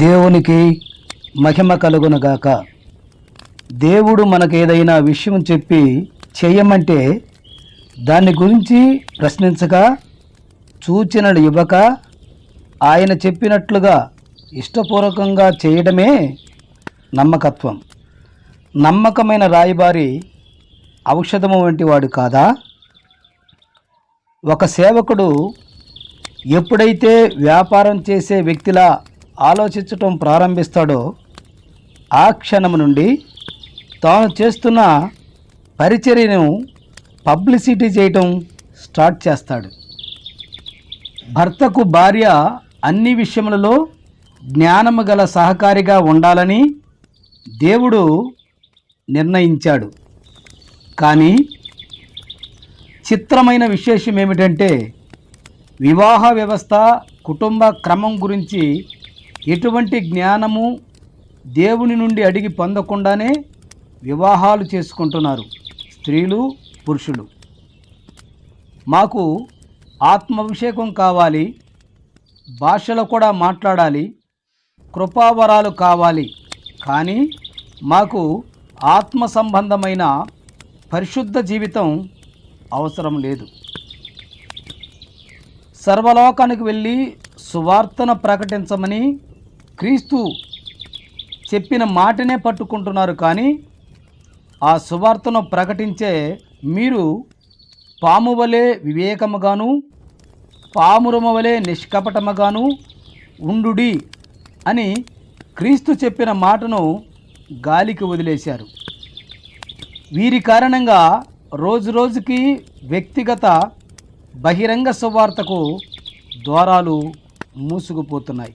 దేవునికి మహిమ కలుగునగాక. దేవుడు మనకేదైనా ఏదైనా విషయం చెప్పి చేయమంటే దాని గురించి ప్రశ్నించగా సూచనలు ఇవ్వక ఆయన చెప్పినట్లుగా ఇష్టపూర్వకంగా చేయడమే నమ్మకత్వం. నమ్మకమైన రాయబారి ఔషధము వంటి వాడు కాదా? ఒక సేవకుడు ఎప్పుడైతే వ్యాపారం చేసే వ్యక్తిలా ఆలోచించటం ప్రారంభిస్తాడో ఆ క్షణం నుండి తాను చేస్తున్న పరిచర్యను పబ్లిసిటీ చేయటం స్టార్ట్ చేస్తాడు. భర్తకు భార్య అన్ని విషయములలో జ్ఞానము గల సహకారిగా ఉండాలని దేవుడు నిర్ణయించాడు. కానీ చిత్రమైన విశేషం ఏమిటంటే వివాహ వ్యవస్థ కుటుంబ క్రమం గురించి ఎటువంటి జ్ఞానము దేవుని నుండి అడిగి పొందకుండానే వివాహాలు చేసుకుంటున్నారు స్త్రీలు పురుషులు. మాకు ఆత్మాభిషేకం కావాలి భాషలో కూడా మాట్లాడాలి కృపావరాలు కావాలి. కానీ మాకు ఆత్మ సంబంధమైన పరిశుద్ధ జీవితం అవసరం లేదు. సర్వలోకానికి వెళ్ళి సువార్తను ప్రకటించమని క్రీస్తు చెప్పిన మాటనే పట్టుకుంటున్నారు కానీ ఆ సువార్తను ప్రకటించే మీరు పాము వలె వివేకముగాను పామురమ వలె నిష్కపటముగాను ఉండుడి అని క్రీస్తు చెప్పిన మాటను గాలికి వదిలేశారు. వీరి కారణంగా రోజు రోజుకి వ్యక్తిగత బహిరంగ సువార్తకు ద్వారాలు మూసుకుపోతున్నాయి.